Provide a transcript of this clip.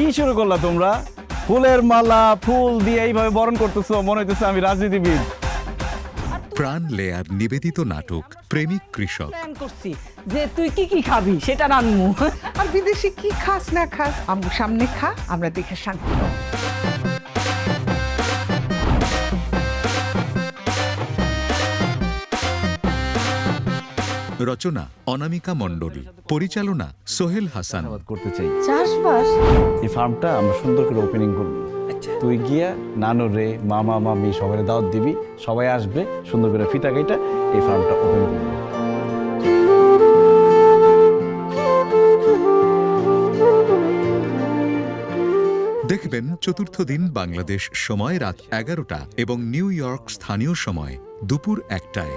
কি শুরু করলা তোমরা? ফুলের মালা ফুল দিয়ে এইভাবে বরণ করতেছো মনে হইতেছে আমি রাজনীতিবিদ। প্রাণ লেয়ার নিবেদিত নাটক প্রেমিক কৃষক। প্ল্যান করছি যে তুই কি কি খাবি সেটা রানমু আর বিদেশি কি খাস না খাস আমু সামনে খা আমরা দেখে শান্তি পাবো। রচনা অনামিকা মণ্ডল পরিচালনা সোহেল হাসান। করতে চাই। চাষবাস? এই ফার্মটা আমরা সুন্দর করে ওপেনিং করব। তুই গিয়া নানু রে মামা মামি সবাই দাওয়াত দিবি সবাই আসবে সুন্দর করে ফিতা কাইটা এই ফার্মটা ওপেন করব। দেখবেন চতুর্থ দিন বাংলাদেশ সময় রাত এগারোটা এবং নিউ ইয়র্ক স্থানীয় সময় দুপুর একটায়।